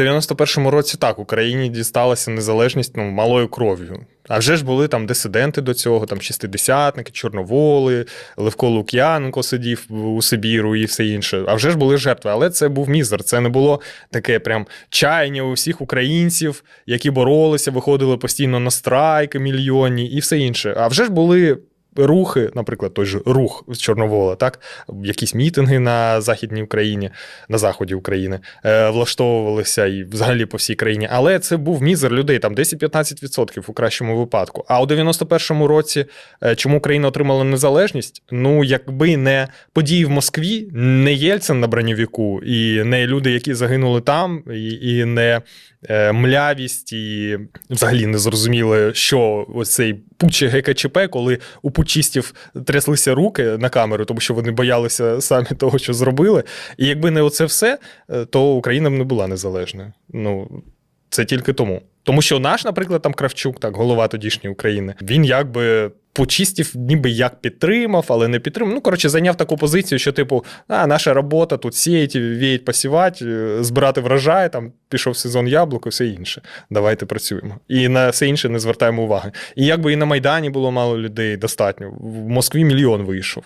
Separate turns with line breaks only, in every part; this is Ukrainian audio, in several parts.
В 91-му році так Україні дісталася незалежність ну, малою кров'ю. А вже ж були там дисиденти до цього, там шістидесятники, чорноволи, Левко Лук'яненко сидів у Сибіру і все інше. А вже ж були жертви. Але це був мізер. Це не було таке прям чаяння у всіх українців, які боролися, виходили постійно на страйки мільйонні і все інше. А вже ж були. Рухи, наприклад, той же рух з Чорновола, так, якісь мітинги на Західній Україні, на заході України е, влаштовувалися і взагалі по всій країні. Але це був мізер людей, там 10-15% у кращому випадку. А у 91-му році, е, чому Україна отримала незалежність? Ну, якби не події в Москві, не Єльцин на броньовіку, і не люди, які загинули там, і, і не е, млявість, і взагалі не зрозуміли, що ось цей пучі ГКЧП, коли у пучистів тряслися руки на камеру, тому що вони боялися самі того, що зробили. І якби не оце все, е, то Україна б не була незалежною. Ну, це тільки тому. Тому що наш, наприклад, там Кравчук, так, голова тодішньої України, він якби. Почистів, ніби як підтримав, але не підтримав. Ну, коротше, зайняв таку позицію, що, типу, а, наша робота тут сіяти, віять, посівати, е, збирати врожай, там пішов сезон яблук і все інше. Давайте працюємо. І на все інше не звертаємо уваги. І якби і на Майдані було мало людей достатньо. В Москві мільйон вийшов.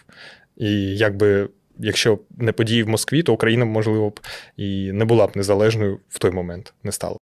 І якби. Якщо не події в Москві, то Україна, можливо, б і не була б незалежною в той момент, не стала.